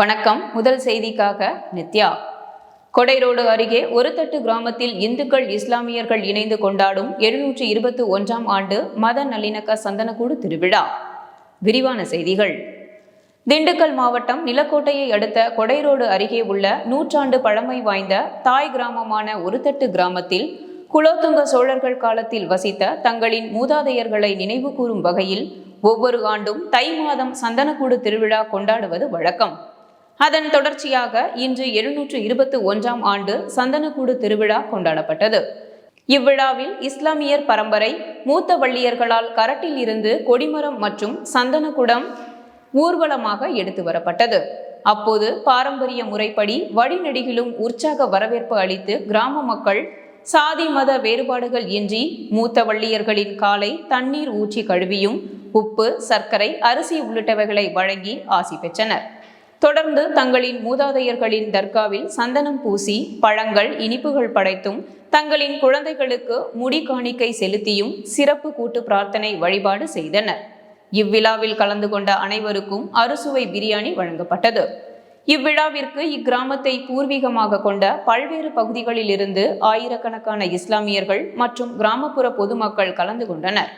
வணக்கம். முதல் செய்திக்காக நித்யா. கொடைரோடு அருகே ஒரு தட்டு கிராமத்தில் இந்துக்கள் இஸ்லாமியர்கள் இணைந்து கொண்டாடும் எழுநூற்றி இருபத்தி ஒன்றாம் ஆண்டு மத நல்லிணக்க சந்தனக்கூடு திருவிழா. விரிவான செய்திகள். திண்டுக்கல் மாவட்டம் நிலக்கோட்டையை அடுத்த கொடைரோடு அருகே உள்ள நூற்றாண்டு பழமை வாய்ந்த தாய் கிராமமான ஒருத்தட்டு கிராமத்தில் குலோத்துங்க சோழர்கள் காலத்தில் வசித்த தங்களின் மூதாதையர்களை நினைவு கூறும் வகையில் ஒவ்வொரு ஆண்டும் தை மாதம் சந்தனக்கூடு திருவிழா கொண்டாடுவது வழக்கம். அதன் தொடர்ச்சியாக இன்று எழுநூற்று இருபத்தி ஒன்றாம் ஆண்டு சந்தனக்கூடு திருவிழா கொண்டாடப்பட்டது. இவ்விழாவில் இஸ்லாமியர் பரம்பரை மூத்த வள்ளியர்களால் கரட்டில் இருந்து கொடிமரம் மற்றும் சந்தனக்குடம் ஊர்வலமாக எடுத்து வரப்பட்டது. அப்போது பாரம்பரிய முறைப்படி வழிநெடுகிலும் உற்சாக வரவேற்பு அளித்து கிராம மக்கள் சாதி மத வேறுபாடுகள் இன்றி மூத்த வள்ளியர்களின் காலை தண்ணீர் ஊற்றி கழுவியும் உப்பு சர்க்கரை அரிசி உள்ளிட்டவைகளை வழங்கி ஆசி பெற்றனர். தொடர்ந்து தங்களின் மூதாதையர்களின் தர்காவில் சந்தனம் பூசி பழங்கள் இனிப்புகள் படைத்தும் தங்களின் குழந்தைகளுக்கு முடி காணிக்கை செலுத்தியும் சிறப்பு கூட்டு பிரார்த்தனை வழிபாடு செய்தனர். இவ்விழாவில் கலந்து கொண்ட அனைவருக்கும் அறுசுவை பிரியாணி வழங்கப்பட்டது. இவ்விழாவிற்கு இக்கிராமத்தை பூர்வீகமாக கொண்ட பல்வேறு பகுதிகளில் இருந்து ஆயிரக்கணக்கான இஸ்லாமியர்கள் மற்றும் கிராமப்புற பொதுமக்கள் கலந்து கொண்டனர்.